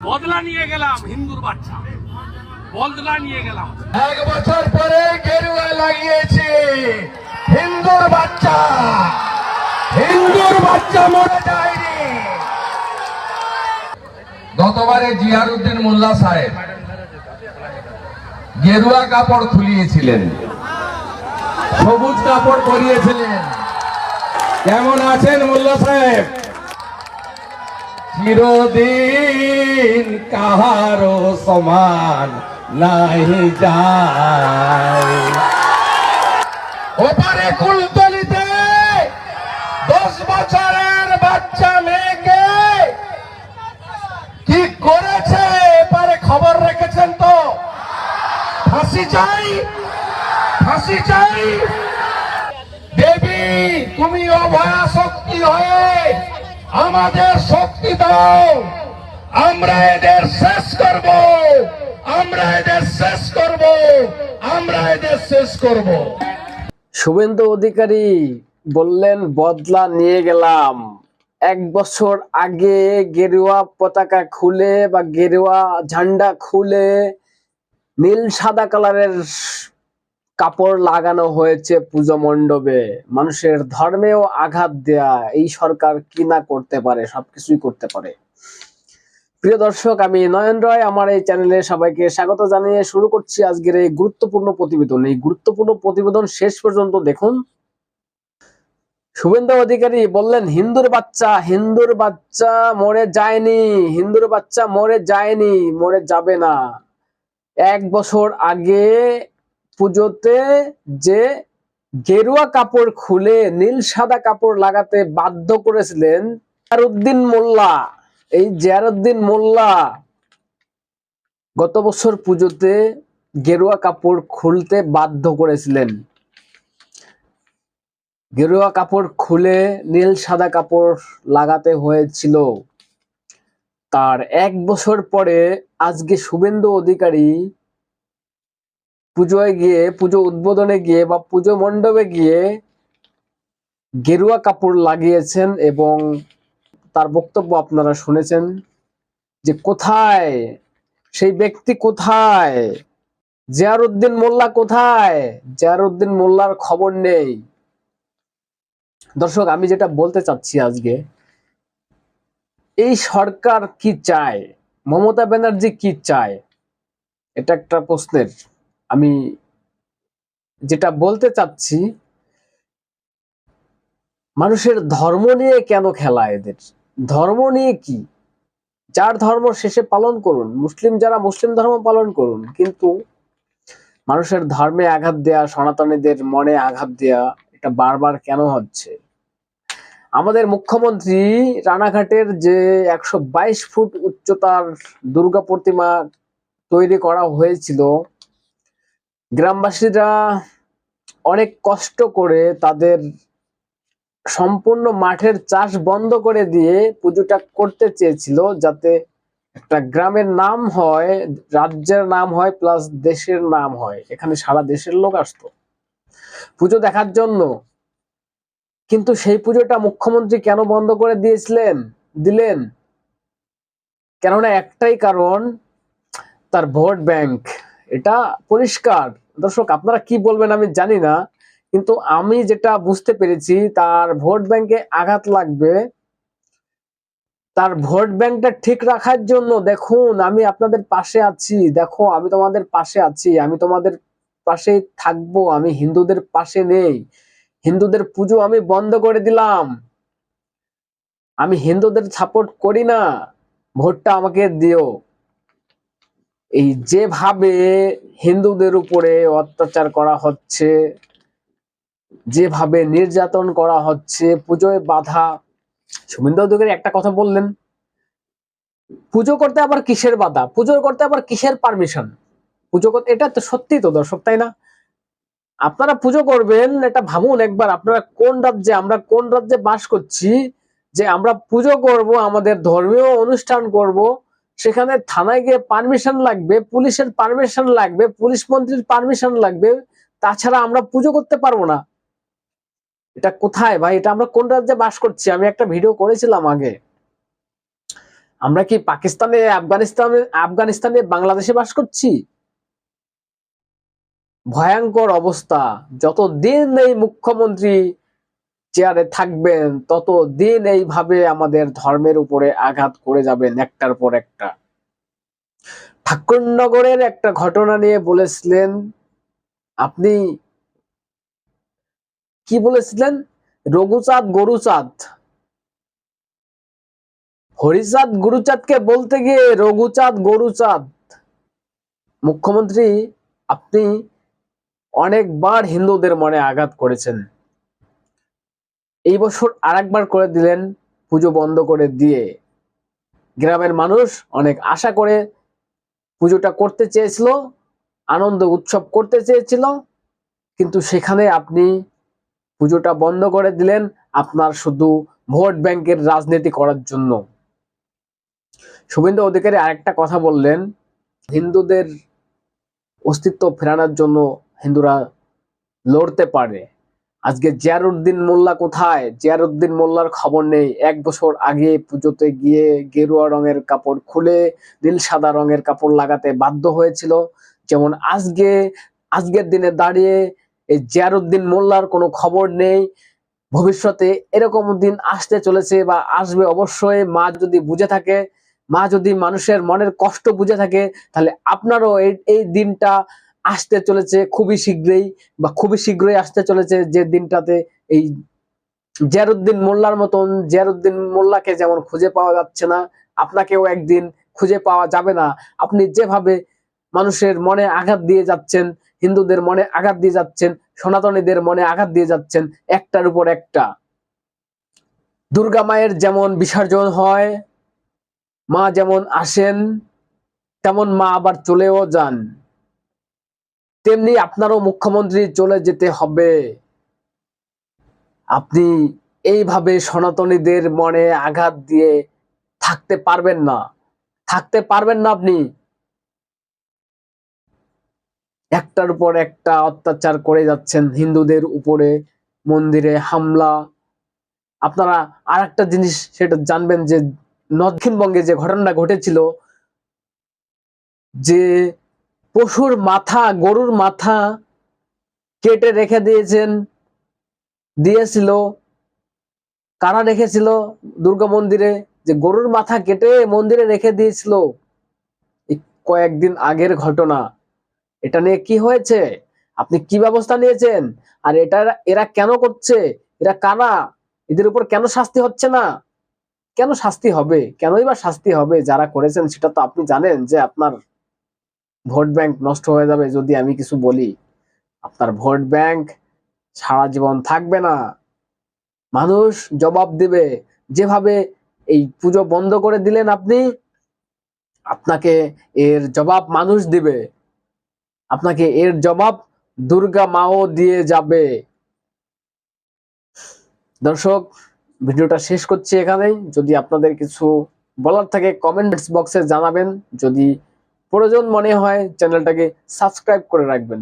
বদলা নিয়ে গেলাম হিন্দুর বাচ্চা। বদলা নিয়ে গেলাম। এক বছর পরে গেরুয়া লাগিয়েছে। হিন্দুর বাচ্চা। হিন্দুর বাচ্চা মরে যায়নি। গতবারে জিয়ারুদ্দিন মোল্লা সাহেব গেরুয়া কাপড় খুলিয়েছিলেন। সবুজ কাপড় পরিয়েছিলেন। কেমন আছেন মোল্লা সাহেব? চিরদিন কাহারো সমান নাই যায়। ওপারে কুলতলিতে দশ বছরের বাচ্চা মেয়েকে কি করেছে? এপারে খবর রেখেছেন তো? ফাঁসি চাই ফাঁসি চাই। দেবী, তুমি অভয়া শক্তি হয়ে আমাদের শক্তি দাও। আমরা এদের শেষ করব। আমরা এদের শেষ করব। আমরা এদের শেষ করব। শুভেন্দু অধিকারী বললেন, বদলা নিয়ে গেলাম। এক বছর আগে গেরুয়া পতাকা খুলে বা গেরুয়া ঝান্ডা খুলে নীল সাদা কালারের কাপড় লাগানো হয়েছে পুজো মণ্ডপে। মানুষের ধর্মেও আঘাত দেয়া, এই সরকার কি না করতে পারে, সবকিছুই করতে পারে। প্রিয় দর্শক, আমি নয়ন রয়, আমার এই চ্যানেলে সবাইকে স্বাগত জানিয়ে শুরু করছি আজকের এই গুরুত্বপূর্ণ প্রতিবেদন। এই গুরুত্বপূর্ণ প্রতিবেদন শেষ পর্যন্ত দেখুন। শুভেন্দু অধিকারী বললেন, হিন্দুর বাচ্চা হিন্দুর বাচ্চা মরে যায়নি, হিন্দুর বাচ্চা মরে যায়নি, মরে যাবে না। এক বছর আগে পুজোতে যে গেরুয়া কাপড় খুলে নীল সাদা কাপড় লাগাতে বাধ্য করেছিলেন জিয়ারুদ্দিন মোল্লা। এই জিয়ারুদ্দিন মোল্লা গত বছর পুজোতে গেরুয়া কাপড় খুলতে বাধ্য করেছিলেন। গেরুয়া কাপড় খুলে নীল সাদা কাপড় লাগাতে হয়েছিল। তার এক বছর পরে আজকে শুভেন্দু অধিকারী পুজোয় গিয়ে, পুজো উদ্বোধনে গিয়ে বা পুজো মণ্ডপে গিয়ে গেরুয়া কাপড় লাগিয়েছেন এবং তার বক্তব্য আপনারা শুনেছেন যে কোথায়? সেই ব্যক্তি কোথায়? জিয়ারুদ্দিন মোল্লা কোথায়? জিয়ারুদ্দিন মোল্লার খবর নেই। দর্শক, আমি যেটা বলতে চাচ্ছি আজকে, এই সরকার কি চায়? মমতা ব্যানার্জি কি চায়? এটা একটা প্রশ্নের। আমি যেটা বলতে চাচ্ছি, মানুষের ধর্ম নিয়ে কেন খেলা এদের? ধর্ম নিয়ে কি? যার ধর্ম শেষে পালন করুন, মুসলিম যারা মুসলিম ধর্ম পালন করুন, কিন্তু মানুষের ধর্মে আঘাত দেয়া, সনাতনীদের মনে আঘাত দেয়া, এটা বারবার কেন হচ্ছে? আমাদের মুখ্যমন্ত্রী রানাঘাটের যে একশো বাইশ ফুট উচ্চতার দুর্গা প্রতিমা তৈরি করা হয়েছিল গ্রামবাসীরা অনেক কষ্ট করে তাদের সম্পূর্ণ মাঠের চাষ বন্ধ করে দিয়ে পুজোটা করতে চেয়েছিল যাতে একটা গ্রামের নাম হয়, রাজ্যের নাম হয় প্লাস দেশের নাম হয়। এখানে সারা দেশের লোক আসতো। পুজো দেখার জন্য। কিন্তু সেই পুজোটা মুখ্যমন্ত্রী কেন বন্ধ করে দিয়েছিলেন? দিলেন। কেননা একটাই কারণ, তার ভোট ব্যাংক এটা পরিষ্কার। দর্শক, আপনারা কি বলবেন আমি জানি না, কিন্তু আমি যেটা বুঝতে পেরেছি, তার ভোট ব্যাংকে আঘাত লাগবে। তার ভোট ব্যাংকটা ঠিক রাখার জন্য দেখুন, আমি আপনাদের পাশে আছি। দেখো, আমি তোমাদের পাশে আছি, আমি তোমাদের পাশে থাকব, আমি হিন্দুদের পাশে নেই। হিন্দুদের পুজো আমি বন্ধ করে দিলাম। আমি হিন্দুদের সাপোর্ট করি না। ভোটটা আমাকে দিও। এই যেভাবে হিন্দুদের উপরে অত্যাচার করা হচ্ছে, যেভাবে নির্যাতন করা হচ্ছে, পুজোয় বাধা শুভেন্দু অধিকারী একটা কথা বললেন, পুজো করতে আবার কিসের বাধা? পুজো করতে আবার কিসের পারমিশন পুজো করতে এটা তো সত্যি তো দর্শক, তাই না? আপনারা পুজো করবেন, এটা ভাবুন একবার, আপনারা কোন রাজ্যে, আমরা কোন রাজ্যে বাস করছি, যে আমরা পুজো করব, আমাদের ধর্মীয় অনুষ্ঠান করব সেখানে থানায় গিয়ে পারমিশন লাগবে, পুলিশের পারমিশন লাগবে, পুলিশ মন্ত্রীর পারমিশন লাগবে, তাছাড়া আমরা পুজো করতে পারব না। এটা কোথায় ভাই? এটা আমরা কোন রাজ্যে বাস করছি? আমি একটা ভিডিও করেছিলাম আগে। আমরা কি পাকিস্তানে, আফগানিস্তানে আফগানিস্তানে বাংলাদেশে বাস করছি? ভয়ঙ্কর অবস্থা। যত দিন এই মুখ্যমন্ত্রী চেয়ারে থাকবেন তত দিন এইভাবে আমাদের ধর্মের উপরে আঘাত করে যাবেন একটার পর একটা। ঠাকুরনগরের একটা ঘটনা নিয়ে বলেছিলেন, আপনি কি বলেছিলেন? রঘুচাঁদ গরুচাঁদ। হরিচাঁদ গুরুচাঁদকে বলতে গিয়ে রঘুচাঁদ গরুচাঁদ। মুখ্যমন্ত্রী, আপনি অনেকবার হিন্দুদের মনে আঘাত করেছেন। এই বছর আরেকবার করে দিলেন পুজো বন্ধ করে দিয়ে। গ্রামের মানুষ অনেক আশা করে পুজোটা করতে চেয়েছিল, আনন্দ উৎসব করতে চেয়েছিল, কিন্তু সেখানে আপনি পুজোটা বন্ধ করে দিলেন আপনার শুধু ভোট ব্যাংকের রাজনীতি করার জন্য। শুভেন্দু অধিকারী আরেকটা কথা বললেন, হিন্দুদের অস্তিত্ব ফেরানোর জন্য হিন্দুরা লড়তে পারে। আজকে জিয়ারুদ্দিন মোল্লা কোথায়? জিয়ারুদ্দিন মোল্লার খবর নেই। এক বছর আগে পুজোতে গিয়ে গেরুয়া রঙের কাপড় খুলে নীল সাদা রঙের কাপড় লাগাতে বাধ্য হয়েছিল। যেমন আজকে, আজকের দিনে দাঁড়িয়ে এই জিয়ারুদ্দিন মোল্লার কোনো খবর নেই। ভবিষ্যতে এরকম দিন আসতে চলেছে বা আসবে অবশ্যই। মা যদি বুঝে থাকে, মা যদি মানুষের মনের কষ্ট বুঝে থাকে, তাহলে আপনারও এই দিনটা আসতে চলেছে খুবই শীঘ্রই বা খুবই শীঘ্রই আসতে চলেছে যে দিনটাতে এই জিয়ারুদ্দিন মোল্লার মতন, জিয়ারুদ্দিন মোল্লাকে যেমন খুঁজে পাওয়া যাচ্ছে না, আপনাকেও একদিন খুঁজে পাওয়া যাবে না। আপনি যেভাবে মানুষের মনে আঘাত দিয়ে যাচ্ছেন, হিন্দুদের মনে আঘাত দিয়ে যাচ্ছেন, সনাতনীদের মনে আঘাত দিয়ে যাচ্ছেন, একটার উপর একটা। দুর্গা মায়ের যেমন বিসর্জন হয়, মা যেমন আসেন, তেমন মা আবার চলেও যান। তেমনি আপনারও মুখ্যমন্ত্রী চলে যেতে হবে। আপনি এইভাবে সনাতনীদের মনে আঘাত দিয়ে থাকতে পারবেন না। থাকতে পারবেন না আপনি। একটার উপর একটা অত্যাচার করে যাচ্ছেন হিন্দুদের উপরে, মন্দিরে হামলা। আপনারা আর একটা জিনিস সেটা জানবেন যে দক্ষিণবঙ্গে যে ঘটনাটা ঘটেছিল, যে পশুর মাথা, গরুর মাথা কেটে রেখে দিয়েছেন, দিয়েছিল। কারা রেখেছিল? দুর্গা মন্দিরে। যে গরুর মাথা কেটে মন্দিরে রেখে দিয়েছিল। কয়েকদিন আগের ঘটনা। এটা নিয়ে কি হয়েছে? আপনি কি ব্যবস্থা নিয়েছেন? আর এটা এরা কেন করছে? এরা কারা? এদের উপর কেন শাস্তি হচ্ছে না? কেন শাস্তি হবে? কেনই বা শাস্তি হবে? যারা করেছেন, সেটা তো আপনি জানেন যে আপনার ভোট ব্যাংক নষ্ট হয়ে যাবে যদি আমি কিছু বলি। আপনার ভোট ব্যাংক সারা জীবন থাকবে না। মানুষ জবাব দেবে, যেভাবে এই পুজো বন্ধ করে দিলেন আপনি, আপনাকে এর জবাব মানুষ দিবে। আপনাকে এর জবাব দুর্গা মাও দিয়ে যাবে। দর্শক, ভিডিওটা শেষ করছি এখানেই। যদি আপনাদের কিছু বলার থাকে কমেন্টস বক্সে জানাবেন। যদি প্রয়োজন মনে হয় চ্যানেলটাকে সাবস্ক্রাইব করে রাখবেন।